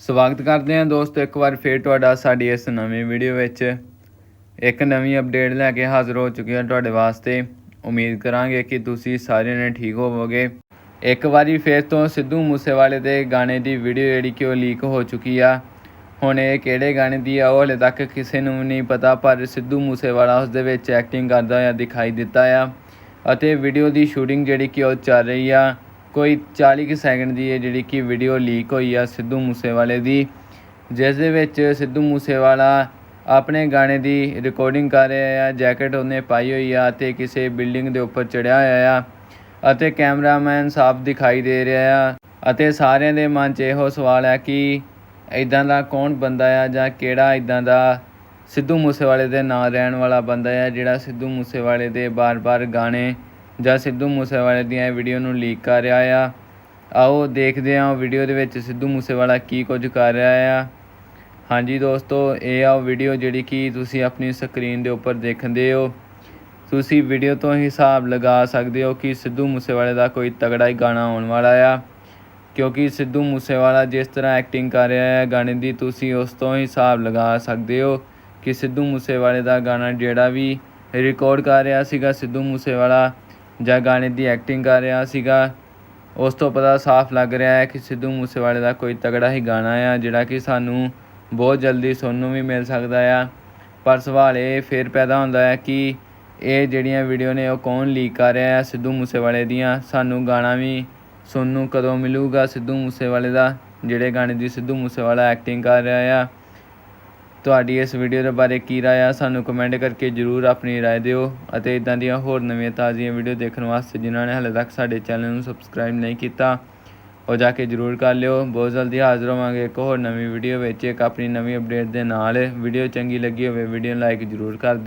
ਸਵਾਗਤ ਕਰਦੇ ਹਾਂ ਦੋਸਤੋ, ਇੱਕ ਵਾਰ ਫੇਰ ਤੁਹਾਡਾ ਸਾਡੀ ਇਸ ਨਵੀਂ ਵੀਡੀਓ ਵਿੱਚ। ਇੱਕ ਨਵੀਂ ਅਪਡੇਟ ਲੈ ਕੇ ਹਾਜ਼ਰ ਹੋ ਚੁੱਕੇ ਹਾਂ ਤੁਹਾਡੇ ਵਾਸਤੇ। ਉਮੀਦ ਕਰਾਂਗੇ ਕਿ ਤੁਸੀਂ ਸਾਰਿਆਂ ਨੇ ਠੀਕ ਹੋਵੋਗੇ। ਇੱਕ ਵਾਰੀ ਫੇਰ ਤੋਂ ਸਿੱਧੂ ਮੂਸੇਵਾਲੇ ਦੇ ਗਾਣੇ ਦੀ ਵੀਡੀਓ ਜਿਹੜੀ ਕਿ ਉਹ ਲੀਕ ਹੋ ਚੁੱਕੀ ਆ। ਹੁਣ ਇਹ ਕਿਹੜੇ ਗਾਣੇ ਦੀ ਆ, ਉਹ ਹਲੇ ਤੱਕ ਕਿਸੇ ਨੂੰ ਵੀ ਨਹੀਂ ਪਤਾ, ਪਰ ਸਿੱਧੂ ਮੂਸੇਵਾਲਾ ਉਸ ਦੇ ਵਿੱਚ ਐਕਟਿੰਗ ਕਰਦਾ ਹੋਇਆ ਦਿਖਾਈ ਦਿੱਤਾ ਆ। ਅਤੇ ਵੀਡੀਓ ਦੀ ਸ਼ੂਟਿੰਗ ਜਿਹੜੀ ਕਿ ਉਹ ਚੱਲ ਰਹੀ ਆ। ਕੋਈ 40 ਕੁ ਸੈਕਿੰਡ ਦੀ ਇਹ ਜਿਹੜੀ ਕਿ ਵੀਡੀਓ ਲੀਕ ਹੋਈ ਆ ਸਿੱਧੂ ਮੂਸੇਵਾਲੇ ਦੀ, ਜਿਸ ਦੇ ਵਿੱਚ ਸਿੱਧੂ ਮੂਸੇਵਾਲਾ ਆਪਣੇ ਗਾਣੇ ਦੀ ਰਿਕਾਰਡਿੰਗ ਕਰ ਰਿਹਾ ਆ ਜੈਕਟ ਉਹਨੇ ਪਾਈ ਹੋਈ ਆ ਤੇ ਕਿਸੇ ਬਿਲਡਿੰਗ ਦੇ ਉੱਪਰ ਚੜਿਆ ਹੋਇਆ ਆ ਅਤੇ ਕੈਮਰਾਮੈਨ ਸਾਫ਼ ਦਿਖਾਈ ਦੇ ਰਿਹਾ ਆ ਅਤੇ ਸਾਰਿਆਂ ਦੇ ਮਨ 'ਚ ਇਹੋ ਸਵਾਲ ਹੈ ਕਿ ਇਦਾਂ ਦਾ ਕੌਣ ਬੰਦਾ ਆ ਜਾਂ ਕਿਹੜਾ ਇਦਾਂ ਦਾ ਸਿੱਧੂ ਮੂਸੇਵਾਲੇ ਦੇ ਨਾਂ ਰਹਿਣ ਵਾਲਾ ਬੰਦਾ ਆ ਜਿਹੜਾ ਸਿੱਧੂ ਮੂਸੇਵਾਲੇ ਦੇ ਬਾਰ-ਬਾਰ ਗਾਣੇ ਜਾਂ ਸਿੱਧੂ ਮੂਸੇਵਾਲੇ ਦੀਆਂ ਇਹ ਵੀਡੀਓ ਨੂੰ ਲੀਕ ਕਰ ਰਿਹਾ ਆ। ਆਓ ਦੇਖਦੇ ਹਾਂ ਵੀਡੀਓ ਦੇ ਵਿੱਚ ਸਿੱਧੂ ਮੂਸੇਵਾਲਾ ਕੀ ਕੁਝ ਕਰ ਰਿਹਾ ਆ। ਹਾਂਜੀ ਦੋਸਤੋ, ਇਹ ਆ ਉਹ ਵੀਡੀਓ ਜਿਹੜੀ ਕਿ ਤੁਸੀਂ ਆਪਣੀ ਸਕਰੀਨ ਦੇ ਉੱਪਰ ਦੇਖਦੇ ਹੋ। ਤੁਸੀਂ ਵੀਡੀਓ ਤੋਂ ਹੀ ਹਿਸਾਬ ਲਗਾ ਸਕਦੇ ਹੋ ਕਿ ਸਿੱਧੂ ਮੂਸੇਵਾਲੇ ਦਾ ਕੋਈ ਤਗੜਾ ਹੀ ਗਾਣਾ ਆਉਣ ਵਾਲਾ ਆ। ਕਿਉਂਕਿ ਸਿੱਧੂ ਮੂਸੇਵਾਲਾ ਜਿਸ ਤਰ੍ਹਾਂ ਐਕਟਿੰਗ ਕਰ ਰਿਹਾ ਹੈ ਗਾਣੇ ਦੀ ਤੁਸੀਂ ਉਸ ਤੋਂ ਹੀ ਹਿਸਾਬ ਲਗਾ ਸਕਦੇ ਹੋ ਕਿ ਸਿੱਧੂ ਮੂਸੇਵਾਲੇ ਦਾ ਗਾਣਾ ਜਿਹੜਾ ਵੀ ਰਿਕਾਰਡ ਕਰ ਰਿਹਾ ਸੀਗਾ ਸਿੱਧੂ ਮੂਸੇਵਾਲਾ ਜਾਂ ਗਾਣੇ ਦੀ ਐਕਟਿੰਗ ਕਰ ਰਿਹਾ ਸੀਗਾ, ਉਸ ਤੋਂ ਪਤਾ ਸਾਫ਼ ਲੱਗ ਰਿਹਾ ਹੈ ਕਿ ਸਿੱਧੂ ਮੂਸੇਵਾਲੇ ਦਾ ਕੋਈ ਤਗੜਾ ਹੀ ਗਾਣਾ ਆ, ਜਿਹੜਾ ਕਿ ਸਾਨੂੰ ਬਹੁਤ ਜਲਦੀ ਸੁਣਨ ਨੂੰ ਵੀ ਮਿਲ ਸਕਦਾ ਆ। ਪਰ ਸਵਾਲ ਇਹ ਫਿਰ ਪੈਦਾ ਹੁੰਦਾ ਹੈ ਕਿ ਇਹ ਜਿਹੜੀਆਂ ਵੀਡੀਓ ਨੇ ਉਹ ਕੌਣ ਲੀਕ ਕਰ ਰਿਹਾ ਹੈ ਸਿੱਧੂ ਮੂਸੇਵਾਲੇ ਦੀਆਂ? ਸਾਨੂੰ ਗਾਣਾ ਵੀ ਸੁਣਨ ਨੂੰ ਕਦੋਂ ਮਿਲੂਗਾ ਸਿੱਧੂ ਮੂਸੇਵਾਲੇ ਦਾ, ਜਿਹੜੇ ਗਾਣੇ ਦੀ ਸਿੱਧੂ ਮੂਸੇਵਾਲਾ ਐਕਟਿੰਗ ਕਰ ਰਿਹਾ ਆ? ਤੁਹਾਡੀ ਇਸ ਵੀਡੀਓ ਦੇ ਬਾਰੇ ਕੀ ਰਾਏ ਆ, ਸਾਨੂੰ ਕਮੈਂਟ ਕਰਕੇ ਜਰੂਰ ਆਪਣੀ ਰਾਏ ਦਿਓ ਅਤੇ ਇਦਾਂ ਦੀਆਂ ਹੋਰ ਨਵੀਆਂ ਤਾਜ਼ੀਆਂ ਵੀਡੀਓ ਦੇਖਣ ਵਾਸਤੇ ਜਿਨ੍ਹਾਂ ਨੇ ਹਾਲੇ ਤੱਕ ਸਾਡੇ ਚੈਨਲ ਨੂੰ ਸਬਸਕ੍ਰਾਈਬ ਨਹੀਂ ਕੀਤਾ, ਉਹ ਜਾ ਕੇ ਜਰੂਰ ਕਰ ਲਿਓ। ਬਹੁਤ ਜਲਦੀ ਹਾਜ਼ਰ ਹੋਵਾਂਗੇ ਇੱਕ ਹੋਰ ਨਵੀਂ ਵੀਡੀਓ ਵਿੱਚ, ਇੱਕ ਆਪਣੀ ਨਵੀਂ ਅਪਡੇਟ ਦੇ ਨਾਲ। ਵੀਡੀਓ ਚੰਗੀ ਲੱਗੀ ਹੋਵੇ ਵੀਡੀਓ ਨੂੰ ਲਾਈਕ ਜਰੂਰ ਕਰ ਦਿਓ।